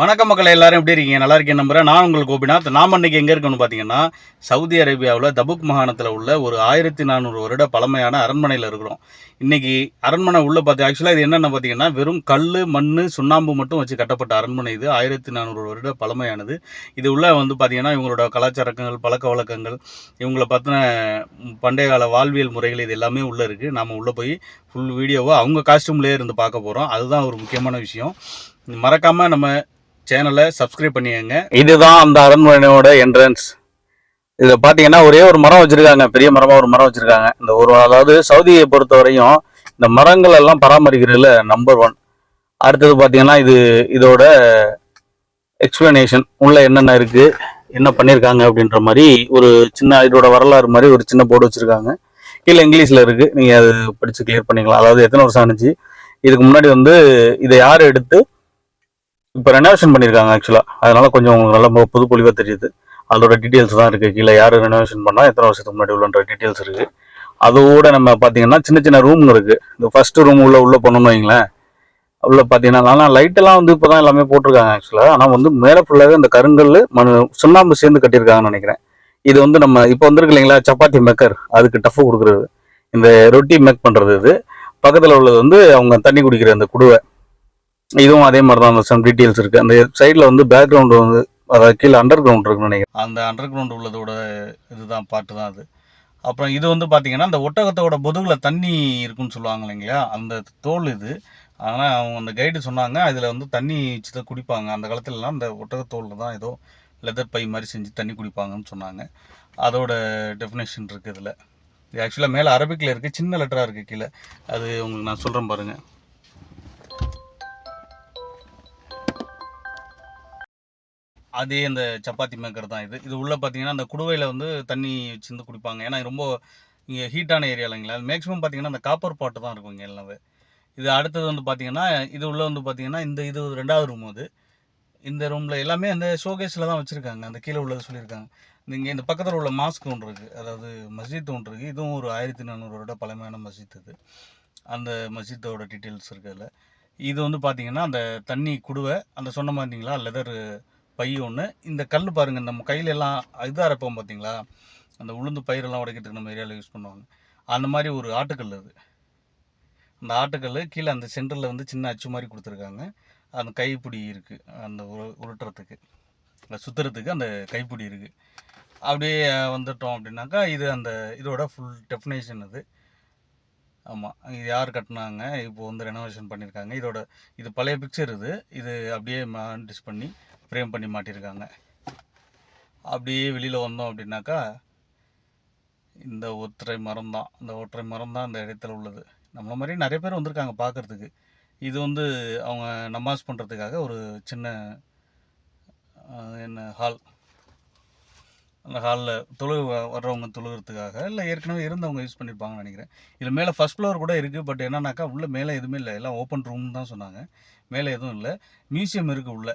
வணக்கம் மக்கள் எல்லாரும் எப்படி இருக்கீங்க? நல்லா இருக்கேன் நம்புறேன். நான் உங்கள் கோபிநாத். நாம் இன்னைக்கு எங்கே இருக்கணும்னு பார்த்தீங்கன்னா சவுதி அரேபியாவில் தபுக் மாகாணத்தில் உள்ள ஒரு ஆயிரத்தி நானூறு வருட பழமையான அரண்மனையில் இருக்கிறோம். இன்னைக்கு அரண்மனை உள்ளே பார்த்து ஆக்சுவலாக இது என்னென்ன பார்த்தீங்கன்னா வெறும் கல் மண் சுண்ணாம்பு மட்டும் வச்சு கட்டப்பட்ட அரண்மனை இது. ஆயிரத்தி நானூறு வருட பழமையானது. இது உள்ள வந்து பார்த்தீங்கன்னா இவங்களோட கலாச்சாரங்கள் பழக்க வழக்கங்கள் இவங்களை பற்றின பண்டைய கால வாழ்வியல் முறைகள் இது எல்லாமே உள்ளே இருக்குது நாம் உள்ளே போய் ஃபுல் வீடியோவை அவங்க காஸ்டியூம்லேயே இருந்து பார்க்க போகிறோம் அதுதான் ஒரு முக்கியமான விஷயம். மறக்காமல் நம்ம சேனலை சப்ஸ்கிரைப் பண்ணிக்கங்க. இதுதான் அந்த அரண்மனையோட என்ட்ரன்ஸ் இதில் பார்த்தீங்கன்னா ஒரே ஒரு மரம் வச்சுருக்காங்க. பெரிய மரமாக ஒரு மரம் வச்சுருக்காங்க. இந்த ஒரு அதாவது சவுதியை பொறுத்த வரையும் இந்த மரங்கள் எல்லாம் பராமரிக்கிறதுல நம்பர் ஒன் அடுத்தது பார்த்தீங்கன்னா இது இதோட எக்ஸ்பிளனேஷன் உள்ளே என்னென்ன இருக்குது என்ன பண்ணியிருக்காங்க அப்படின்ற மாதிரி ஒரு சின்ன இதோட வரலாறு மாதிரி ஒரு சின்ன போர்டு வச்சுருக்காங்க. கீழே இங்கிலீஷில் இருக்குது நீங்கள் அது படித்து கிளியர் பண்ணிக்கலாம். அதாவது எத்தனை வருஷம் ஆனிச்சு? இதுக்கு முன்னாடி வந்து இதை யார் எடுத்து இப்போ ரெனோவேஷன் பண்ணியிருக்காங்க ஆக்சுவலாக அதனால கொஞ்சம் உங்களுக்கு நல்ல புது பொலிவாக தெரியுது. அதோட டீட்டெயில்ஸ் தான் இருக்குது கீழே யார் ரெனோவேஷன் பண்ணால் எத்தனை வருஷத்துக்கு முன்னாடி உள்ளன்ற டீட்டெயில்ஸ் இருக்குது அதோட நம்ம பார்த்தீங்கன்னா சின்ன சின்ன ரூம் இருக்குது இந்த ஃபஸ்ட்டு ரூம் உள்ள உள்ளே போனோம்னு வைங்களேன். உள்ள பார்த்தீங்கன்னா ஆனால் லைட்டெல்லாம் வந்து இப்போ தான் எல்லாமே போட்டிருக்காங்க ஆக்சுவலாக ஆனால் வந்து மேலே ஃபுல்லாகவே இந்த கருங்கல் மண் சுண்ணாம்பு சேர்ந்து கட்டியிருக்காங்கன்னு நினைக்கிறேன். இது வந்து நம்ம இப்போ வந்துருக்கு இல்லைங்களா சப்பாத்தி மேக்கர் அதுக்கு டஃப் கொடுக்குறது. இந்த ரொட்டி மேக் பண்ணுறது இது. பக்கத்தில் உள்ளது வந்து அவங்க தண்ணி குடிக்கிற அந்த குடுவை. இதுவும் அதே மாதிரி தான் அந்த சம் டீட்டெயில்ஸ் இருக்குது அந்த சைடில் வந்து பேக்ரவுண்டு வந்து அதாவது கீழே அண்டர் கிரவுண்ட் இருக்குன்னு நினைக்கிறேன். அந்த அண்டர் கிரவுண்ட் உள்ளதோட இதுதான் பாட்டு தான் அது. அப்புறம் இது வந்து பார்த்தீங்கன்னா அந்த ஒட்டகத்தோட முதுகில் தண்ணி இருக்குன்னு சொல்லுவாங்க இல்லைங்களா அந்த தோல் இது. ஆனால் அவங்க அந்த கைடு சொன்னாங்க அதில் வந்து தண்ணி வச்சு தான் குடிப்பாங்க. அந்த காலத்துலலாம் அந்த ஒட்டகத்தோலில் தான் ஏதோ லெதர் பை மாதிரி செஞ்சு தண்ணி குடிப்பாங்கன்னு சொன்னாங்க. அதோட டெஃபினேஷன் இருக்குது இதில். இது ஆக்சுவலாக மேலே அரபிக்கில் இருக்குது சின்ன லெட்டராக இருக்குது கீழே. அது உங்களுக்கு நான் சொல்கிறேன் பாருங்கள் அதே அந்த சப்பாத்தி மேக்கர் தான் இது. இது உள்ளே பார்த்தீங்கன்னா அந்த குடுவையில் வந்து தண்ணி வச்சுருந்து குடிப்பாங்க. ஏன்னா ரொம்ப இங்கே ஹீட்டான ஏரியா இல்லைங்களா? மேக்ஸிமம் பார்த்தீங்கன்னா அந்த காப்பர் பாட்டு தான் இருக்கும் இங்கே எல்லாமே. இது அடுத்தது வந்து பார்த்தீங்கன்னா இது உள்ளே வந்து பார்த்தீங்கன்னா இந்த இது ரெண்டாவது ரூம் அது. இந்த ரூமில் எல்லாமே அந்த ஷோகேஸில் தான் வச்சுருக்காங்க. அந்த கீழே உள்ளது சொல்லியிருக்காங்க. இங்கே இந்த பக்கத்தில் உள்ள மாஸ்க் ஒன்று இருக்குது அதாவது மஸ்ஜித் ஒன்று இருக்குது இதுவும் ஒரு ஆயிரத்தி நானூறு வருட பழமையான மஸ்ஜித் இது அந்த மஸ்ஜித்தோட டீட்டெயில்ஸ் இருக்குது இது வந்து பார்த்தீங்கன்னா அந்த தண்ணி குடுவை அந்த சொன்ன மாதிரிங்களா லெதர் பை ஒன்று இந்த கல் பாருங்கள் நம்ம கையில எல்லாம் இதாக அரைப்போம் பார்த்தீங்களா அந்த உளுந்து பயிரெல்லாம் உடைக்கிறதுக்கு நம்ம ஏரியாவில் யூஸ் பண்ணுவாங்க. அந்த மாதிரி ஒரு ஆட்டுக்கல் அது. அந்த ஆட்டுக்கல் கீழே அந்த சென்டரில் வந்து சின்ன அச்சு மாதிரி கொடுத்துருக்காங்க. அந்த கைப்பிடி இருக்குது அந்த உரு- உருட்டுறதுக்கு. அந்த சுற்றுறதுக்கு அந்த கைப்பிடி இருக்குது அப்படியே வந்துட்டோம் அப்படின்னாக்கா இது அந்த இதோட ஃபுல் டெஃபினேஷன் அது. ஆமாம் இது யார் கட்டினாங்க? இப்போ வந்து ரெனோவேஷன் பண்ணியிருக்காங்க இதோட இது பழைய பிக்சர் இது. இது அப்படியே மாண்டிஸ் பண்ணி ஃப்ரேம் பண்ணி மாட்டியிருக்காங்க அப்படியே வெளியில் வந்தோம் அப்படின்னாக்கா இந்த ஒற்றை மரம் தான் இந்த ஒற்றை மரம் தான் அந்த இடத்துல உள்ளது. நம்மளை மாதிரி நிறைய பேர் வந்திருக்காங்க பார்க்குறதுக்கு. இது வந்து அவங்க நமாஸ் பண்ணுறதுக்காக ஒரு சின்ன என்ன ஹால் அந்த ஹாலில் தொழு வர்றவங்க தொழுகிறதுக்காக இல்லை ஏற்கனவே இருந்தவங்க யூஸ் பண்ணியிருப்பாங்கன்னு நினைக்கிறேன். இதில் மேலே ஃபஸ்ட் ஃப்ளோர் கூட இருக்குது பட் என்னன்னாக்கா உள்ளே மேலே எதுவுமே இல்லை. எல்லாம் ஓப்பன் ரூம் தான் சொன்னாங்க. மேலே எதுவும் இல்லை. மியூசியம் இருக்குது உள்ளே.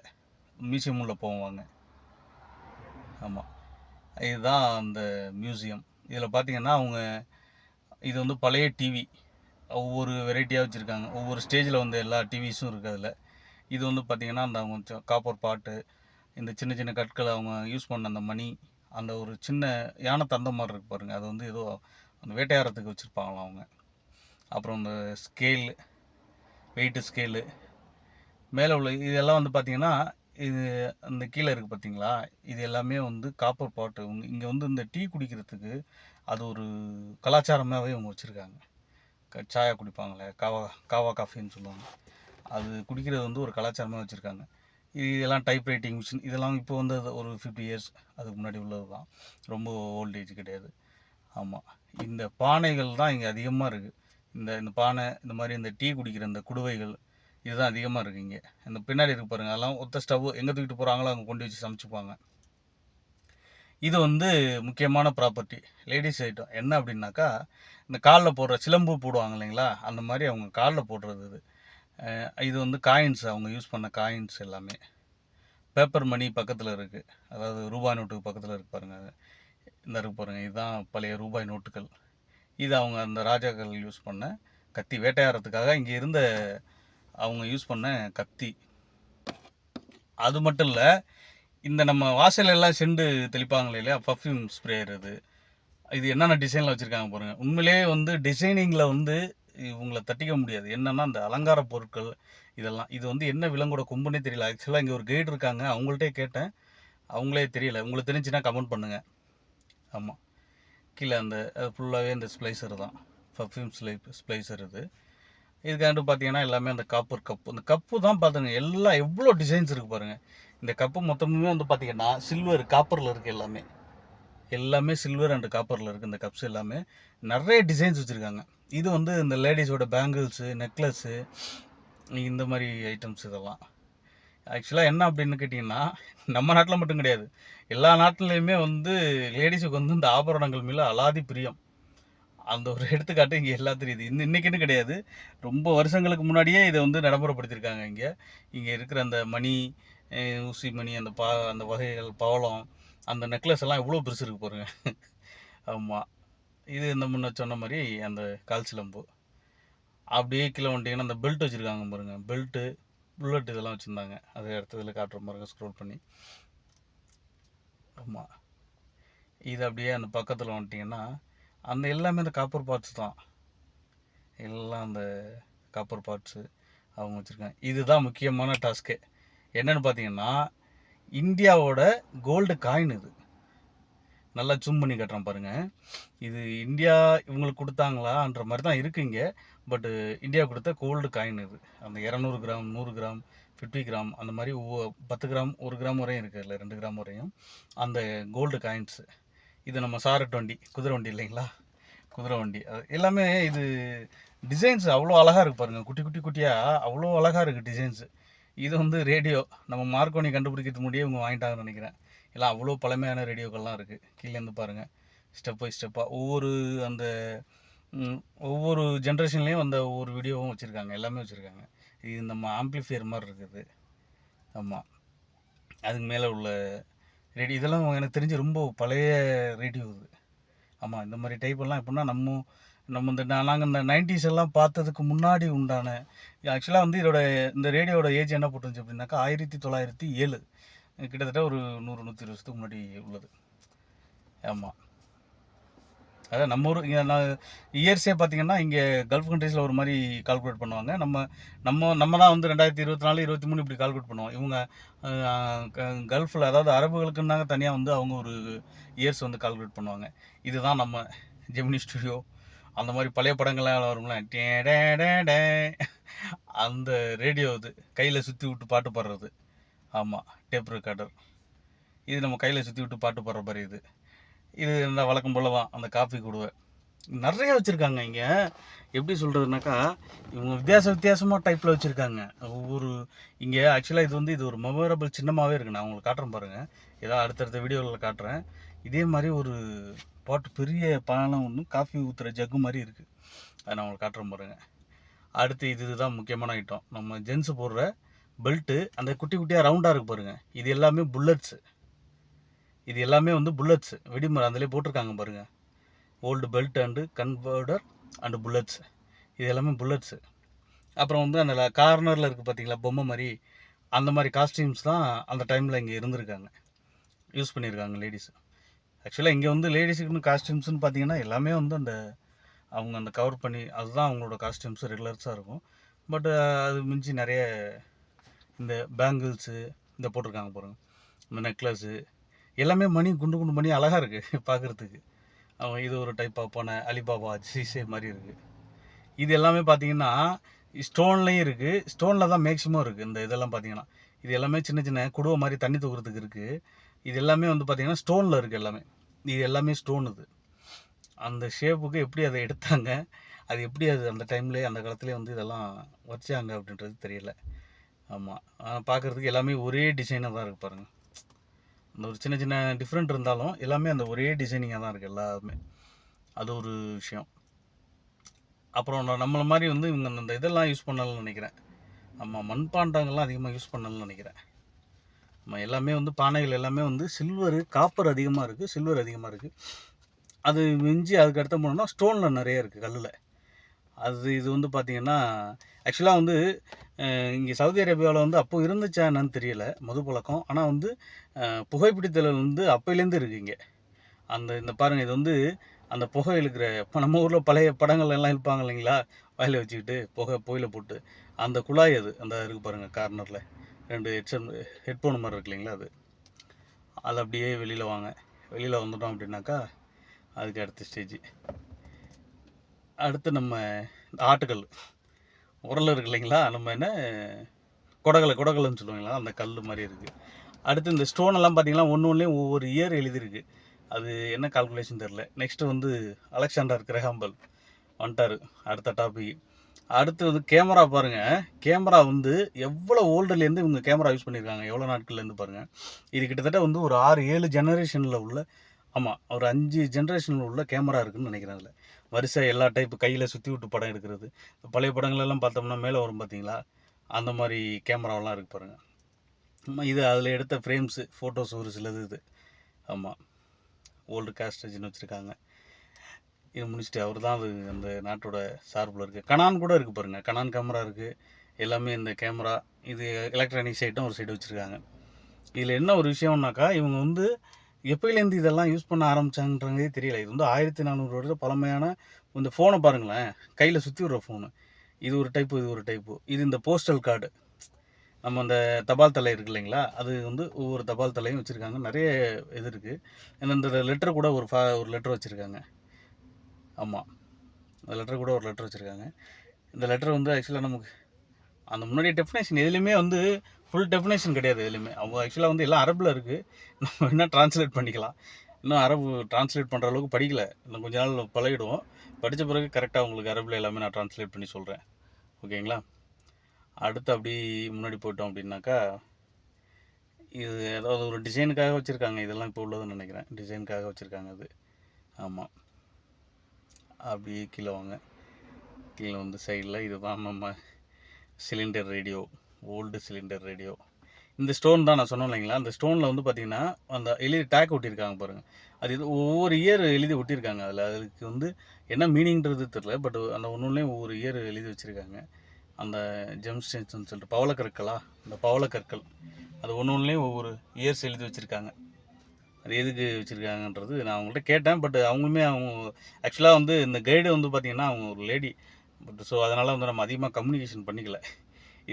மியூசியம் உள்ளே போவாங்க. ஆமாம் இதுதான் அந்த மியூசியம் இதில் பார்த்தீங்கன்னா அவங்க இது வந்து பழைய டிவி ஒவ்வொரு வெரைட்டியாக வச்சுருக்காங்க. ஒவ்வொரு ஸ்டேஜில் வந்து எல்லா டிவிஸும் இருக்குது அதில். இது வந்து பார்த்திங்கன்னா அந்த அவங்க காப்பர் பாட்டு இந்த சின்ன சின்ன கற்களை அவங்க யூஸ் பண்ண அந்த மணி அந்த ஒரு சின்ன யானை தந்த மாதிரி இருக்கு பாருங்கள் அது வந்து ஏதோ அந்த வேட்டையாடுறதுக்கு வச்சுருப்பாங்களாம் அவங்க. அப்புறம் இந்த ஸ்கேலு வெயிட்டு ஸ்கேலு மேலே உள்ள இதெல்லாம் வந்து பார்த்திங்கன்னா இது அந்த கீழே இருக்குது பார்த்தீங்களா இது எல்லாமே வந்து காப்பர் பாட்டு. இங்கே வந்து இந்த டீ குடிக்கிறதுக்கு அது ஒரு கலாச்சாரமாகவே அவங்க வச்சுருக்காங்க. சாயா குடிப்பாங்களே காவா காவா காஃபின்னு சொல்லுவாங்க. அது குடிக்கிறது வந்து ஒரு கலாச்சாரமாக வச்சுருக்காங்க. இதெல்லாம் டைப் ரைட்டிங் மிஷின் இதெல்லாம் இப்போ வந்து அது ஒரு ஃபிஃப்டி இயர்ஸ் அதுக்கு முன்னாடி உள்ளது தான் ரொம்ப ஓல்டேஜ் கிடையாது. ஆமாம் இந்த பானைகள் தான் இங்கே அதிகமாக இருக்குது இந்த இந்த பானை இந்த மாதிரி இந்த டீ குடிக்கிற இந்த குடுவைகள் இதுதான் அதிகமாக இருக்குது இங்கே. இந்த பின்னாடி இருக்கு பாருங்கள் அதெல்லாம் ஒத்த ஸ்டவ் எங்கே தூக்கிட்டு போகிறாங்களோ அங்கே கொண்டு வச்சு சமைச்சிப்பாங்க. இது வந்து முக்கியமான ப்ராப்பர்ட்டி லேடிஸ் ஐட்டம் என்ன அப்படின்னாக்கா இந்த காலில் போடுற சிலம்பு போடுவாங்க இல்லைங்களா? அந்த மாதிரி அவங்க காலில் போடுறது இது. இது வந்து காயின்ஸ் அவங்க யூஸ் பண்ண காயின்ஸ் எல்லாமே. பேப்பர் மணி பக்கத்தில் இருக்குது அதாவது ரூபாய் நோட்டுக்கு பக்கத்தில் இருக்கு பாருங்கள் இந்த இருக்கு பாருங்கள் இதுதான் பழைய ரூபாய் நோட்டுகள் இது அவங்க அந்த ராஜாக்கள் யூஸ் பண்ண கத்தி. வேட்டையாடுறதுக்காக இங்கே இருந்த அவங்க யூஸ் பண்ண கத்தி. அது மட்டும் இல்லை இந்த நம்ம வாசல் எல்லாம் செண்டு தெளிப்பாங்களே இல்லையா? பர்ஃப்யூம் ஸ்ப்ரேயர் இது இது என்னென்ன டிசைனில் வச்சுருக்காங்க பாருங்கள் உண்மையிலேயே வந்து டிசைனிங்கில் வந்து இவங்களை தட்டிக்க முடியாது. என்னென்னா அந்த அலங்கார பொருட்கள் இதெல்லாம். இது வந்து என்ன விலங்கோட கொம்புனே தெரியல. ஆக்சுவலாக இங்கே ஒரு கைடு இருக்காங்க. அவங்கள்ட்டே கேட்டேன். அவங்களே தெரியல. உங்களுக்கு தெரிஞ்சுன்னா கமெண்ட் பண்ணுங்கள் ஆமாம் கீழே அந்த ஃபுல்லாகவே இந்த ஸ்ப்ளைசர் தான். பர்ஃப்யூம் ஸ்லை ஸ்ப்ளைசர் இது. இதுக்காண்டு பார்த்தீங்கன்னா எல்லாமே அந்த காப்பர் கப்பு இந்த கப்பு தான் பார்த்துங்க எல்லாம் எவ்வளோ டிசைன்ஸ் இருக்குது பாருங்கள் இந்த கப்பு மொத்தமுமே வந்து பார்த்திங்கன்னா சில்வர் காப்பரில் இருக்குது எல்லாமே. எல்லாமே சில்வர் அண்ட் காப்பரில் இருக்குது இந்த கப்ஸ் எல்லாமே. நிறைய டிசைன்ஸ் வச்சுருக்காங்க. இது வந்து இந்த லேடிஸோட பேங்கிள்ஸு நெக்லஸ்ஸு இந்த மாதிரி ஐட்டம்ஸ் இதெல்லாம். ஆக்சுவலாக என்ன அப்படின்னு கேட்டிங்கன்னா நம்ம நாட்டில் மட்டும் கிடையாது. எல்லா நாட்டிலையுமே வந்து லேடிஸுக்கு வந்து இந்த ஆபரணங்கள் மேலே அலாதி பிரியம். அந்த ஒரு எடுத்துக்காட்டு இங்கே எல்லாம் தெரியுது இந்த இன்றைக்கின்னு கிடையாது. ரொம்ப வருஷங்களுக்கு முன்னாடியே இதை வந்து நடைமுறைப்படுத்தியிருக்காங்க இங்கே. இங்கே இருக்கிற அந்த மணி ஊசி மணி அந்த பா அந்த வகைகள் பவளம் அந்த நெக்லஸ் எல்லாம் இவ்வளோ பெருசு இருக்கு பாருங்க. ஆமாம் இது இந்த முன்ன சொன்ன மாதிரி அந்த கால் சிலம்பு. அப்படியே கீழே வந்துட்டிங்கன்னா அந்த பெல்ட் வச்சுருக்காங்க பாருங்கள் பெல்ட்டு புல்லட் இதெல்லாம் வச்சுருந்தாங்க. அது அடுத்ததில் காட்டுற பாருங்கள் ஸ்க்ரோல் பண்ணி. ஆமாம் இது அப்படியே அந்த பக்கத்தில் வந்துட்டிங்கன்னா அந்த எல்லாமே அந்த காப்பர் பார்ட்ஸ் தான். எல்லாம் அந்த காப்பர் பார்ட்ஸு அவங்க வச்சுருக்காங்க. இதுதான் முக்கியமான டாஸ்க்கு என்னென்னு பார்த்தீங்கன்னா இந்தியாவோட கோல்டு காயின் இது. நல்லா ஜூம் பண்ணி கட்டுறேன் பாருங்கள் இது இந்தியா இவங்களுக்கு கொடுத்தாங்களான்ற மாதிரி தான் இருக்குது இங்கே. பட்டு இந்தியா கொடுத்த கோல்டு காயின் இது. அந்த இரநூறு கிராம் நூறு கிராம் ஃபிஃப்டி கிராம் அந்த மாதிரி ஒவ்வொரு பத்து கிராம் ஒரு கிராம் வரையும் இருக்குது இல்லை ரெண்டு கிராம் வரையும். அந்த கோல்டு காயின்ஸு இது நம்ம சாரட் வண்டி குதிரை வண்டி இல்லைங்களா? குதிரை வண்டி. அது எல்லாமே இது டிசைன்ஸ் அவ்வளோ அழகாக இருக்குது பாருங்கள் குட்டி குட்டி குட்டியாக அவ்வளோ அழகாக இருக்குது டிசைன்ஸு இது வந்து ரேடியோ. நம்ம மார்க்கோனி கண்டுபிடிக்கிறதுக்கு முடியே இவங்க வாங்கிட்டாங்கன்னு நினைக்கிறேன். எல்லாம் அவ்வளோ பழமையான ரேடியோக்கள்லாம் இருக்குது கீழேருந்து பாருங்கள் ஸ்டெப் பை ஸ்டெப்பாக ஒவ்வொரு அந்த ஒவ்வொரு ஜென்ரேஷன்லேயும் அந்த ஒவ்வொரு வீடியோவும் வச்சுருக்காங்க. எல்லாமே வச்சுருக்காங்க. இது நம்ம ஆம்பிளிஃபையர் மாதிரி இருக்குது. ஆமாம் அதுக்கு மேலே உள்ள ரேடியோ இதெல்லாம் எனக்கு தெரிஞ்சு ரொம்ப பழைய ரேடியோ இது. ஆமாம் இந்த மாதிரி டைப்பெல்லாம் எப்படின்னா நம்ம நம்ம இந்த நாங்கள் இந்த நைன்டிஸ் எல்லாம் பார்த்ததுக்கு முன்னாடி உண்டான ஆக்சுவலாக வந்து இதோட இந்த ரேடியோட ஏஜ் என்ன போட்டுருந்துச்சு அப்படின்னாக்கா ஆயிரத்தி தொள்ளாயிரத்தி ஏழு. கிட்டத்தட்ட ஒரு நூறு நூற்றி வருஷத்துக்கு முன்னாடி உள்ளது. ஆமாம் அதான் நம்ம ஊர் இங்கே நான் இயர்ஸே பார்த்தீங்கன்னா இங்கே கல்ஃப் கண்ட்ரீஸில் ஒரு மாதிரி கால்குலேட் பண்ணுவாங்க. நம்ம நம்ம நம்ம தான் வந்து ரெண்டாயிரத்தி இருபத்தி நாலு இருபத்தி மூணு இப்படி கால்குலேட் பண்ணுவோம். இவங்க கல்ஃபில் அதாவது அரபுகளுக்குன்னாங்க தனியாக வந்து அவங்க ஒரு இயர்ஸ் வந்து கால்குலேட் பண்ணுவாங்க. இதுதான் நம்ம ஜெமினி ஸ்டுடியோ அந்த மாதிரி பழைய படங்கள்லாம் வரும்ல. டே டே டே டே. அந்த ரேடியோ இது. கையில் சுற்றி விட்டு பாட்டு பாடுறது. ஆமாம் டேப் ரெக்கார்டர். இது நம்ம கையில் சுற்றி விட்டு பாட்டு பாடுற மாதிரி இது. இது இந்த வழக்கம் போல் தான் அந்த காஃபி குடுவை. நிறைய வச்சுருக்காங்க இங்கே. எப்படி சொல்கிறதுனாக்கா இவங்க வித்தியாச வித்தியாசமாக டைப்பில் வச்சுருக்காங்க. ஒவ்வொரு இங்கே ஆக்சுவலாக இது வந்து இது ஒரு மெமரபிள் சின்னமாகவே இருக்குது நான் உங்களுக்கு காட்டுறேன் பாருங்கள் ஏதாவது அடுத்தடுத்த வீடியோவில் காட்டுறேன். இதே மாதிரி ஒரு பாட்டு பெரிய பானம் ஒன்று காஃபி ஊற்றுற ஜக்கு மாதிரி இருக்குது அதை நான் உங்களுக்கு காட்டுறேன் பாருங்கள் அடுத்து இது இதுதான் முக்கியமான ஐட்டம் நம்ம ஜென்ஸு போடுற பெல்ட்டு அந்த குட்டி குட்டியாக ரவுண்டாக இருக்கு பாருங்கள் இது எல்லாமே புல்லட்ஸு இது எல்லாமே வந்து புல்லட்ஸு வெடிமரம் அதிலே போட்டிருக்காங்க பாருங்கள் old belt and converter and bullets இது எல்லாமே புல்லட்ஸு அப்புறம் வந்து அந்த கார்னரில் இருக்குது பார்த்தீங்களா பொம்மை மாதிரி. அந்த மாதிரி காஸ்டியூம்ஸ் தான் அந்த டைமில் இங்கே இருந்திருக்காங்க. யூஸ் பண்ணியிருக்காங்க லேடிஸு ஆக்சுவலாக இங்கே வந்து லேடிஸுக்குன்னு காஸ்டியூம்ஸ்னு பார்த்தீங்கன்னா எல்லாமே வந்து அந்த அவங்க அந்த கவர் பண்ணி அதுதான் அவங்களோட காஸ்டியூம்ஸ் ரெகுலர்ஸாக இருக்கும். பட் அது மிஞ்சி நிறைய இந்த பேங்கிள்ஸு இந்த போட்டிருக்காங்க பாருங்க. இந்த நெக்லஸ்ஸு எல்லாமே மணி குண்டு குண்டு மணி அழகாக இருக்குது பார்க்குறதுக்கு அவன் இது ஒரு டைப் ஆப்பான அலிபாபா சீசே மாதிரி இருக்குது இது எல்லாமே பார்த்தீங்கன்னா ஸ்டோன்லேயும் இருக்குது ஸ்டோனில் தான் மேக்ஸிமம் இருக்குது இந்த இதெல்லாம் பார்த்தீங்கன்னா இது எல்லாமே சின்ன சின்ன குடுவை மாதிரி தண்ணி தூக்குறதுக்கு இருக்குது இது எல்லாமே வந்து பார்த்திங்கன்னா ஸ்டோனில் இருக்குது எல்லாமே. இது எல்லாமே ஸ்டோன் இது. அந்த ஷேப்புக்கு எப்படி அதை எடுத்தாங்க அது எப்படி அது அந்த டைம்லேயே அந்த காலத்துலேயே வந்து இதெல்லாம் வச்சாங்க அப்படின்றது தெரியல. ஆமாம் பார்க்குறதுக்கு எல்லாமே ஒரே டிசைனாக தான் இருக்குது பாருங்கள் அந்த ஒரு சின்ன சின்ன டிஃப்ரெண்ட் இருந்தாலும் எல்லாமே அந்த ஒரே டிசைனிங்காக தான் இருக்குது எல்லாருமே. அது ஒரு விஷயம். அப்புறம் நான் நம்மளை மாதிரி வந்து இவங்க அந்த இதெல்லாம் யூஸ் பண்ணலன்னு நினைக்கிறேன். ஆமாம் மண்பாண்டங்கள்லாம் அதிகமாக யூஸ் பண்ணலன்னு நினைக்கிறேன். நம்ம எல்லாமே வந்து பானைகள் எல்லாமே வந்து சில்வரு காப்பர் அதிகமாக இருக்குது சில்வர் அதிகமாக இருக்குது அது மிஞ்சி அதுக்கு அடுத்த போனோம்னா ஸ்டோனில் நிறைய இருக்குது கல்லில். அது இது வந்து பார்த்திங்கன்னா ஆக்சுவலாக வந்து இங்கே சவுதி அரேபியாவில் வந்து அப்போ இருந்துச்சா என்னன்னு தெரியல மது பழக்கம். ஆனால் வந்து அஹ், புகைப்பிடித்தல் வந்து அப்போலேருந்து இருக்குது இங்கே. அந்த இந்த பாருங்கள் இது வந்து அந்த புகை இழுக்கிற இப்போ நம்ம ஊரில் பழைய படங்கள் எல்லாம் இழுப்பாங்க இல்லைங்களா? வயலில் வச்சுக்கிட்டு புகை புகையில போட்டு. அந்த குழாய் அது அந்த இருக்குது பாருங்கள் கார்னரில் ரெண்டு ஹெட்செட் ஹெட்ஃபோன் மாதிரி இருக்கு இல்லைங்களா அது. அது அப்படியே வெளியில் வாங்க. வெளியில் வந்துட்டோம் அப்படின்னாக்கா அதுக்கு அடுத்த ஸ்டேஜ் அடுத்து நம்ம இந்த ஆட்டுக்கல். உரல் இருக்கு இல்லைங்களா? நம்ம என்ன குடகலை கொடகலைன்னு சொல்லுவாங்களா அந்த கல் மாதிரி இருக்குது அடுத்து இந்த ஸ்டோனெல்லாம் பார்த்தீங்கன்னா ஒன்று ஒன்றுலேயும் ஒவ்வொரு இயர் எழுதியிருக்கு. அது என்ன கால்குலேஷன் தெரில நெக்ஸ்ட்டு வந்து அலெக்சாண்டர் கிரஹாம்பல் வந்துட்டார். அடுத்த டாபிக் அடுத்தது கேமரா பாருங்கள் கேமரா வந்து எவ்வளோ ஓல்டுலேருந்து இவங்க கேமரா யூஸ் பண்ணியிருக்காங்க எவ்வளோ நாட்கள்லேருந்து பாருங்கள் இது கிட்டத்தட்ட வந்து ஒரு ஆறு ஏழு ஜெனரேஷனில் உள்ள ஆமாம் ஒரு அஞ்சு ஜென்ரேஷனில் உள்ள கேமரா இருக்குன்னு நினைக்கிறேன் அதில். வரிசை எல்லா டைப்பு கையில் சுற்றி விட்டு படம் எடுக்கிறது. பழைய படங்களெல்லாம் பார்த்தோம்னா மேலே வரும் பார்த்தீங்களா? அந்த மாதிரி கேமராவெல்லாம் இருக்கு பாருங்கள் ஆமாம் இது அதில் எடுத்த ஃப்ரேம்ஸு ஃபோட்டோஸ் ஒரு சிலது இது. ஆமாம் ஓல்டு கேஸ்டேஜ்னு வச்சுருக்காங்க. இது முடிச்சுட்டு அவர் தான் அது அந்த நாட்டோட சார்பில் இருக்குது கனான் கூட இருக்குது பாருங்கள் கனான் கேமரா இருக்குது எல்லாமே இந்த கேமரா இது எலக்ட்ரானிக் சைட்டும் ஒரு சைடு வச்சுருக்காங்க. இதில் என்ன ஒரு விஷயம்னாக்கா இவங்க வந்து எப்போலேருந்து இதெல்லாம் யூஸ் பண்ண ஆரம்பிச்சாங்கன்றதே தெரியல. இது வந்து ஆயிரத்தி நானூறு வருஷம் பழமையான இந்த ஃபோனை பாருங்களேன். கையில் சுற்றி விடுற ஃபோனு இது ஒரு டைப்பு இது ஒரு டைப்பு இது இந்த போஸ்டல் கார்டு நம்ம அந்த தபால் தலை இருக்கு இல்லைங்களா? அது வந்து ஒவ்வொரு தபால் தலையும் வச்சுருக்காங்க. நிறைய இது இருக்குது இந்த லெட்டர் கூட ஒரு ஃபா ஒரு லெட்டர் வச்சுருக்காங்க. ஆமாம் அந்த லெட்டர் கூட ஒரு லெட்டர் வச்சுருக்காங்க. இந்த லெட்டர் வந்து ஆக்சுவலாக நமக்கு அந்த முன்னாடி டெஃபினேஷன் எதுலேயுமே வந்து ஃபுல் டெஃபினேஷன் கிடையாது எதுலேயுமே. அவங்க ஆக்சுவலாக வந்து எல்லாம் அரபில் இருக்குது நம்ம என்ன ட்ரான்ஸ்லேட் பண்ணிக்கலாம். இன்னும் அரபு ட்ரான்ஸ்லேட் பண்ணுற அளவுக்கு படிக்கல. இன்னும் கொஞ்ச நாள் பழகிடுவோம். படித்த பிறகு கரெக்டாக உங்களுக்கு அரபில் எல்லாமே நான் ட்ரான்ஸ்லேட் பண்ணி சொல்கிறேன் ஓகேங்களா? அடுத்து அப்படி முன்னாடி போயிட்டோம் அப்படின்னாக்கா இது ஏதாவது ஒரு டிசைனுக்காக வச்சுருக்காங்க. இதெல்லாம் இப்போ உள்ளதுன்னு நினைக்கிறேன். டிசைனுக்காக வச்சுருக்காங்க அது. ஆமாம் அப்படியே கீழே வாங்க. கீழே வந்து சைடில் இதுதான் நம்ம cylinder radio old cylinder radio இந்த ஸ்டோன் தான் நான் சொன்னோம் இல்லைங்களா? அந்த ஸ்டோனில் வந்து பார்த்தீங்கன்னா அந்த எழுதி டேக் ஒட்டியிருக்காங்க பாருங்கள் அது இது ஒவ்வொரு இயர் எழுதி ஒட்டியிருக்காங்க. அதில் அதுக்கு வந்து என்ன மீனிங்கிறது தெரில பட் அந்த ஒன்றுலேயும் ஒவ்வொரு இயர் எழுதி வச்சுருக்காங்க. அந்த ஜெம் ஸ்டேஷன் சொல்லிட்டு பவளக்கற்களா அந்த பவளக்கற்கள் அது ஒன்று ஒன்றுலேயும் ஒவ்வொரு இயர்ஸ் எழுதி வச்சுருக்காங்க. அது எதுக்கு வச்சுருக்காங்கன்றது நான் அவங்கள்ட்ட கேட்டேன். பட் அவங்களுமே அவங்க ஆக்சுவலாக வந்து இந்த கைடு வந்து பார்த்திங்கன்னா அவங்க ஒரு லேடி பட் ஸோ அதனால் வந்து நம்ம அதிகமாக கம்யூனிகேஷன் பண்ணிக்கல.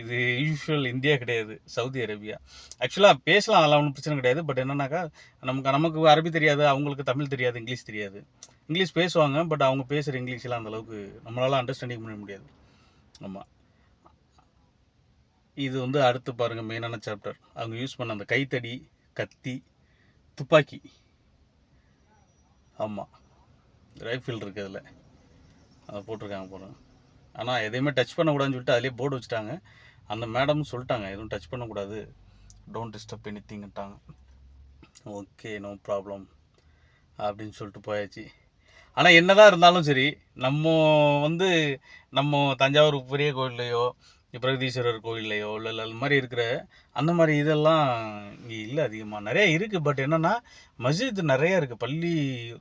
இது யூஷுவல் இந்தியா கிடையாது சவுதி அரேபியா. ஆக்சுவலாக பேசலாம் அதெல்லாம் ஒன்றும் பிரச்சனை கிடையாது. பட் என்னன்னாக்கா நமக்கு நமக்கு அரபி தெரியாது அவங்களுக்கு தமிழ் தெரியாது இங்கிலீஷ் தெரியாது. இங்கிலீஷ் பேசுவாங்க பட் அவங்க பேசுகிற இங்கிலீஷ்லாம் அந்தளவுக்கு நம்மளால் அண்டர்ஸ்டாண்டிங் பண்ண முடியாது. ஆமாம் இது வந்து அடுத்து பாருங்கள் மெயினான சாப்டர் அவங்க யூஸ் பண்ண அந்த கைத்தடி கத்தி துப்பாக்கி. ஆமாம் ரைஃபிள் இருக்குது அதில். அதை போட்டிருக்காங்க போகிறோம் ஆனால் எதையுமே டச் பண்ணக்கூடாதுன்னு சொல்லிட்டு அதிலே போர்டு வச்சுட்டாங்க. அந்த மேடமும் சொல்லிட்டாங்க எதுவும் டச் பண்ணக்கூடாது. டோன்ட் டிஸ்டர்ப் எனி திங்கிட்டாங்க ஓகே நோ ப்ராப்ளம் அப்படின்னு சொல்லிட்டு போயாச்சு. ஆனால் என்னதான் இருந்தாலும் சரி நம்ம வந்து நம்ம தஞ்சாவூர் பெரிய கோயில்லையோ பிரகதீஸ்வரர் கோயில்லையோ இல்லை அது மாதிரி இருக்கிற அந்த மாதிரி இதெல்லாம் இங்கே இல்லை அதிகமாக நிறையா இருக்குது பட் என்னென்னா மஸ்ஜித் நிறையா இருக்குது பள்ளி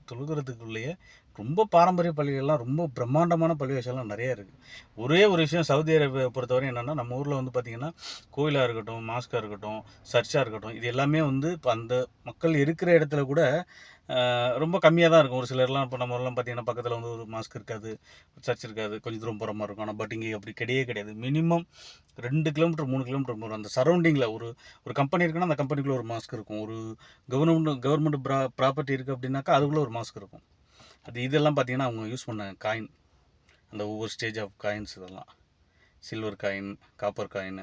தொழுகிறதுக்குள்ளேயே ரொம்ப பாரம்பரிய பள்ளிகள்லாம் ரொம்ப பிரம்மாண்டமான பள்ளிவாசல்லாம் நிறைய இருக்குது ஒரே ஒரு விஷயம் சவுதி அரேபியா பொறுத்தவரை என்னென்னா நம்ம ஊரில் வந்து பார்த்திங்கன்னா கோயிலாக இருக்கட்டும் மாஸ்காக இருக்கட்டும் சர்ச்சாக இருக்கட்டும் இது எல்லாமே வந்து இப்போ அந்த மக்கள் இருக்கிற இடத்துல கூட ரொம்ப கம்மியாக தான் இருக்கும். ஒரு சிலர்லாம் இப்போ நம்ம ஊர்லாம் பார்த்திங்கன்னா பக்கத்தில் வந்து ஒரு மாஸ்க் இருக்காது சர்ச் இருக்காது கொஞ்சம் தூரம் போகிற மாதிரி இருக்கும். ஆனால் பட் இங்கே அப்படி கிடையவே கிடையாது. மினிமம் ரெண்டு கிலோமீட்டர் மூணு கிலோமீட்டர் போகிறோம் அந்த சரௌண்டிங்கில் ஒரு ஒரு கம்பெனி இருக்குன்னா அந்த கம்பெனிக்குள்ளே ஒரு மாஸ்க் இருக்கும். ஒரு கவர்மெண்ட் கவர்மெண்ட் ப்ரா ப்ராப்பர்ட்டி இருக்குது அப்படின்னாக்கா அதுக்குள்ளே ஒரு மாஸ்க் இருக்கும். அது இதெல்லாம் பார்த்தீங்கன்னா அவங்க யூஸ் பண்ண காயின் அந்த ஒவ்வொரு ஸ்டேஜ் ஆஃப் காயின்ஸ் இதெல்லாம். சில்வர் காயின் காப்பர் காயின்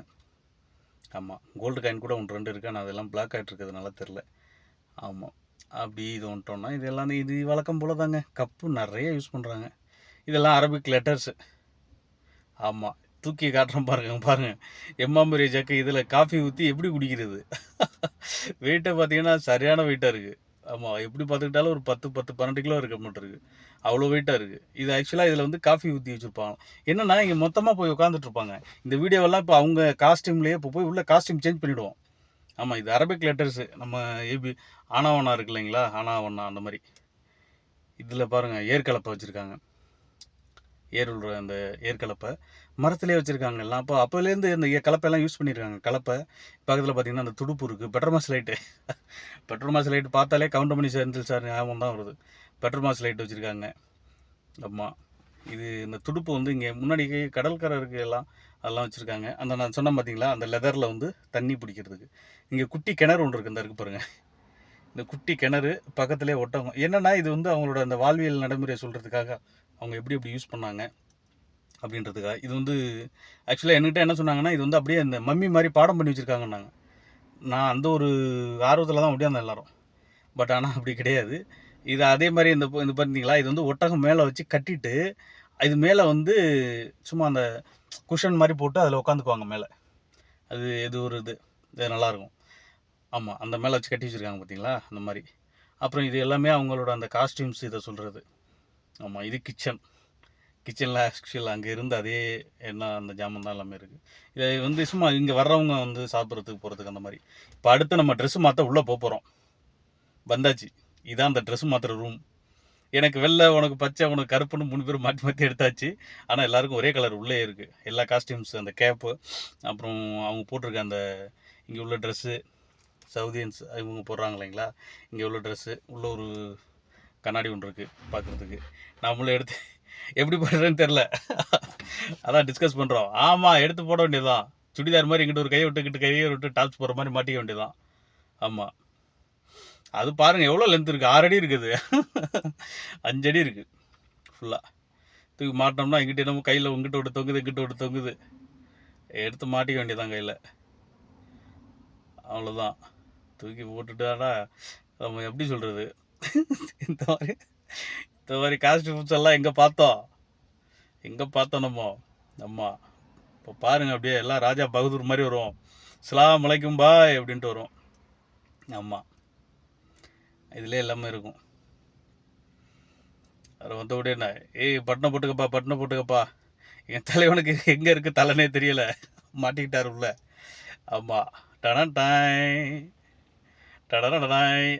ஆமாம் கோல்டு காயின் கூட ஒன்று ரெண்டு இருக்குது ஆனால் அதெல்லாம் பிளாக் ஆகிட்டு இருக்கிறதுனால தெரில ஆமாம் அப்படி இது வந்துட்டோம்னா இது இது வழக்கம் போல தாங்க கப்பு நிறைய யூஸ் பண்ணுறாங்க இதெல்லாம் அரபிக் லெட்டர்ஸு ஆமாம் தூக்கி காட்டுறோம் பாருங்க பாருங்கள் எம்மாம்பரிய ஜக்கு இதில் காஃபி ஊற்றி எப்படி குடிக்கிறது? வெயிட்டை பார்த்தீங்கன்னா சரியான வெயிட்டாக இருக்குது ஆமாம் எப்படி பார்த்துக்கிட்டாலும் ஒரு பத்து பத்து பன்னெண்டு கிலோ இருக்க மாட்டிருக்கு அவ்வளோ வெயிட்டாக இருக்குது இது ஆக்சுவலாக இதில் வந்து காஃபி ஊற்றி வச்சுருப்பாங்க. என்னென்னா இங்கே மொத்தமாக போய் உட்காந்துட்ருப்பாங்க இந்த வீடியோவெல்லாம் இப்போ அவங்க காஸ்டியூம்லேயே இப்போ போய் உள்ள காஸ்டியூம் சேஞ்ச் பண்ணிவிடுவோம் ஆமாம் இது அரபிக் லெட்டர்ஸு நம்ம ஏபி ஆனாவண்ணா இருக்கு இல்லைங்களா? ஆனாவண்ணா அந்த மாதிரி. இதில் பாருங்கள் ஏற்கலப்பை வச்சுருக்காங்க. ஏர் அந்த ஏற்கலப்பை மரத்துலேயே வச்சுருக்காங்கல்லாம் அப்போ அப்போலேருந்து இந்த ஏ- கலப்பையெல்லாம் யூஸ் பண்ணியிருக்காங்க கலப்பை. பக்கத்தில் பார்த்திங்கன்னா அந்த துடுப்பு இருக்குது பெட்ரோமாஸ் லைட்டு பெட்ரோமாஸ் லைட் பார்த்தாலே கவுண்டமணி செந்தில் சார் ஞாபகம் தான் வருது. பெட்ரோமாஸ் லைட் வச்சுருக்காங்க. ஆமாம் இது இந்த துடுப்பு வந்து இங்கே முன்னாடி கடற்கரை இருக்குது எல்லாம் அதெல்லாம் வச்சுருக்காங்க. அந்த நான் சொன்னேன் பார்த்தீங்களா அந்த லெதரில் வந்து தண்ணி பிடிக்கிறதுக்கு. இங்கே குட்டி கிணறு ஒன்று இருக்குது இந்த இருக்கு பாருங்கள் இந்த குட்டி கிணறு பக்கத்துலேயே ஒட்டகம். என்னென்னா இது வந்து அவங்களோட அந்த வாழ்வியல் நடைமுறையை சொல்கிறதுக்காக அவங்க எப்படி எப்படி யூஸ் பண்ணாங்க. அப்படின்றதுக்காக இது வந்து ஆக்சுவலாக என்கிட்ட என்ன சொன்னாங்கன்னா இது வந்து அப்படியே இந்த மம்மி மாதிரி பாடம் பண்ணி வச்சுருக்காங்கன்னாங்க. நான் அந்த ஒரு ஆர்வத்தில் தான் முடியாத எல்லாரும். பட் ஆனால் அப்படி கிடையாது. இது அதே மாதிரி இந்த இந்த பார்த்தீங்களா இது வந்து ஒட்டகம் மேலே வச்சு கட்டிட்டு இது மேலே வந்து சும்மா அந்த குஷன் மாதிரி போட்டு அதில் உட்காந்துக்குவாங்க மேலே. அது இது ஒரு இது. இது நல்லாயிருக்கும் ஆமாம் அந்த மேலே வச்சு கட்டி வச்சுருக்காங்க பார்த்தீங்களா அந்த மாதிரி. அப்புறம் இது எல்லாமே அவங்களோட அந்த காஸ்டியூம்ஸ் இதை சொல்கிறது ஆமாம் இது கிச்சன் கிச்சனில் ஆக்சுவல் அங்கே இருந்த அதே என்ன அந்த ஜாமான் தான் எல்லாமே இருக்குது இது வந்து சும்மா இங்கே வர்றவங்க வந்து சாப்பிட்றதுக்கு போகிறதுக்கு அந்த மாதிரி. இப்போ அடுத்து நம்ம ட்ரெஸ்ஸு மாற்ற உள்ளே போக போகிறோம் வந்தாச்சு. இதான் அந்த ட்ரெஸ் மாற்றுற ரூம் எனக்கு வெள்ளை உனக்கு பச்சை உனக்கு கருப்புன்னு மூணு பேரும் மாற்றி மாற்றி எடுத்தாச்சு. ஆனால் எல்லாருக்கும் ஒரே கலர் உள்ளே இருக்குது எல்லா காஸ்டியூம்ஸ் அந்த கேப்பு அப்புறம் அவங்க போட்டிருக்க அந்த இங்கே உள்ள ட்ரெஸ்ஸு சவுதியன்ஸ் இவங்க போடுறாங்க இல்லைங்களா? இங்கே உள்ள ட்ரெஸ்ஸு உள்ள ஒரு கண்ணாடி ஒன்று இருக்குது பார்க்குறதுக்கு நம்மளும் எடுத்து எப்படி பண்ணுறேன்னு தெரில அதான் டிஸ்கஸ் பண்ணுறோம் ஆமாம் எடுத்து போட வேண்டியதுதான். சுடிதார் மாதிரி இங்கிட்ட ஒரு கையை விட்டு இங்கிட்ட கையை விட்டு டாப்ஸ் போடுற மாதிரி மாட்டிக்க வேண்டியதுதான். ஆமாம் அது பாருங்கள் எவ்வளோ லென்த் இருக்குது. ஆறடி இருக்குது அஞ்சடி இருக்குது ஃபுல்லாக தூக்கி மாட்டினோம்னா இங்கிட்ட என்னமோ கையில் இங்கிட்ட விட்டு தொங்குது இங்கிட்ட விட்டு தொங்குது. எடுத்து மாட்டிக்க வேண்டியதான் கையில். அவ்வளோதான் தூக்கி போட்டுட்டாடா. நம்ம எப்படி சொல்கிறது இந்த மாதிரி இந்த மாதிரி காஸ்டியூம்ஸ் எல்லாம் எங்கே பார்த்தோம்? எங்கே பார்த்தோம் நம்ம? நம்ம இப்போ பாருங்க அப்படியே எல்லாம் ராஜா பகதூர் மாதிரி வரும் ஸ்லாம் அலைக்கும் பாய் அப்படின்ட்டு வரும் ஆமாம் இதிலே எல்லாமே இருக்கும். அது அப்படியே என்ன? ஏய் பட்டனை போட்டுக்கப்பா பட்டனை போட்டுக்கப்பா. என் தலைவனுக்கு எங்கே இருக்குது தலைனே தெரியல. மாட்டிக்கிட்டாரு உள்ள ஆமாம் டனன் டாய். டடன் டாய்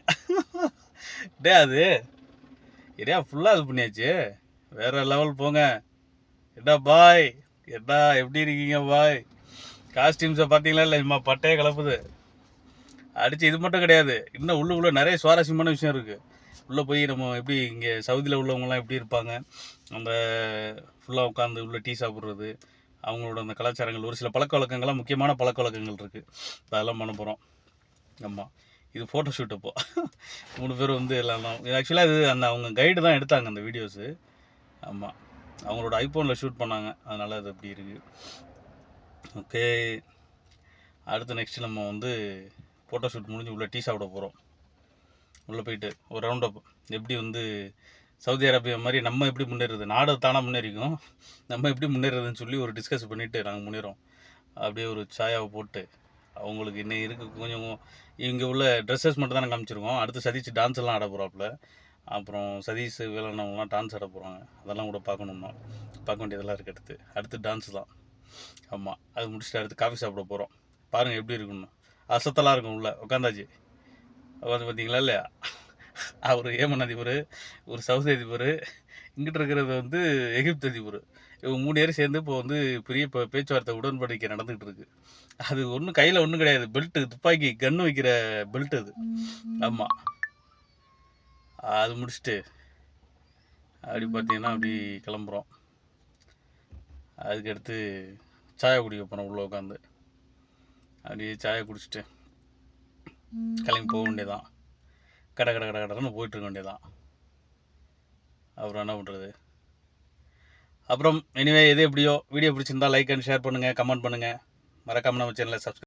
டே அது ஏரியா ஃபுல்லாக இது பண்ணியாச்சு. வேறு லெவல் போங்க. என்ன பாய் என்ன எப்படி இருக்கீங்க பாய் காஸ்டியூம்ஸை பார்த்தீங்களா இல்லை? இம்மா பட்டையே கலப்புது. அடித்து இது மட்டும் கிடையாது. இன்னும் உள்ளுக்குள்ளே நிறைய சுவாரஸ்யமான விஷயம் இருக்குது உள்ளே போய் நம்ம எப்படி இங்கே சவுதியில் உள்ளவங்கலாம் எப்படி இருப்பாங்க? அந்த ஃபுல்லாக உட்காந்து உள்ளே டீ சாப்பிட்றது அவங்களோட அந்த கலாச்சாரங்கள். ஒரு சில பழக்க வழக்கங்கள்லாம் முக்கியமான பழக்க வழக்கங்கள் இருக்குது அதெல்லாம் பண்ண போகிறோம் ஆமாம் இது ஃபோட்டோ ஷூட் அப்போ. மூணு பேர் வந்து எல்லாம் ஆக்சுவலாக இது அந்த அவங்க கைடு தான் எடுத்தாங்க அந்த வீடியோஸு ஆமாம் அவங்களோட ஐஃபோனில் ஷூட் பண்ணாங்க. அதனால் அது அப்படி இருக்குது ஓகே அடுத்து நெக்ஸ்ட் நம்ம வந்து ஃபோட்டோ ஷூட் முடிஞ்சு உள்ளே டீ சாப்பிட போகிறோம் உள்ளே போயிட்டு ஒரு ரவுண்ட் அப் எப்படி வந்து சவுதி அரேபியா மாதிரி நம்ம எப்படி முன்னேறுறது நாடு தானாக முன்னேறிக்கும் நம்ம எப்படி முன்னேறதுன்னு சொல்லி ஒரு டிஸ்கஸ் பண்ணிவிட்டு நாங்கள் முன்னேறோம். அப்படியே ஒரு சாயாவை போட்டு அவங்களுக்கு இன்னும் இருக்கு. கொஞ்சம் இங்கே உள்ள ட்ரெஸ்ஸஸ் மட்டும் தானே காமிச்சிருக்கோம். அடுத்து சதீஷ் டான்ஸ் எல்லாம் ஆட போகிறாப்புல அப்புறம் சதீஷ் வேலைனவங்களாம் டான்ஸ் ஆட போகிறாங்க அதெல்லாம் கூட பார்க்கணும்னா பார்க்க வேண்டியதெல்லாம் இருக்குது அடுத்து. அடுத்து டான்ஸ் தான். ஆமாம் அது முடிச்சுட்டு அடுத்து காஃபி சாப்பிட போகிறோம் பாருங்கள் எப்படி இருக்குன்னு அசத்தலாக இருக்கும் உள்ள. உட்காந்தாச்சு உட்காந்து பார்த்தீங்களா இல்லையா? அவர் ஏமன் அதிபர் ஒரு சவுதி அதிபர் இங்கிட்டு இருக்கிறது வந்து எகிப்து அதிபர். இவங்க மூணு பேரும் சேர்ந்து இப்போ வந்து பெரிய பேச்சுவார்த்தை உடன்படிக்கை நடந்துகிட்டு இருக்கு அது ஒன்றும் கையில் ஒன்றும் கிடையாது. பெல்ட்டு துப்பாக்கி கன்று வைக்கிற பெல்ட் அது. ஆமாம் அது முடிச்சுட்டு அப்படி பார்த்தீங்கன்னா அப்படி கிளம்புறோம். அதுக்கடுத்து சாயா குடிக்க போகிறோம் உள்ளே உட்காந்து அப்படியே சாயா குடிச்சிட்டு கிளம்பி போக வேண்டியதான் கடை கடை கடை கடைன்னு போயிட்டு இருக்க வேண்டியதான் அப்புறம் என்ன பண்ணுறது அப்புறம் எனிவே எது எப்படியோ வீடியோ பிடிச்சிருந்தால் லைக் அண்ட் ஷேர் பண்ணுங்கள் கமெண்ட் பண்ணுங்கள் மறக்காமல் நம்ம சேனலை சப்ஸ்கிரைப்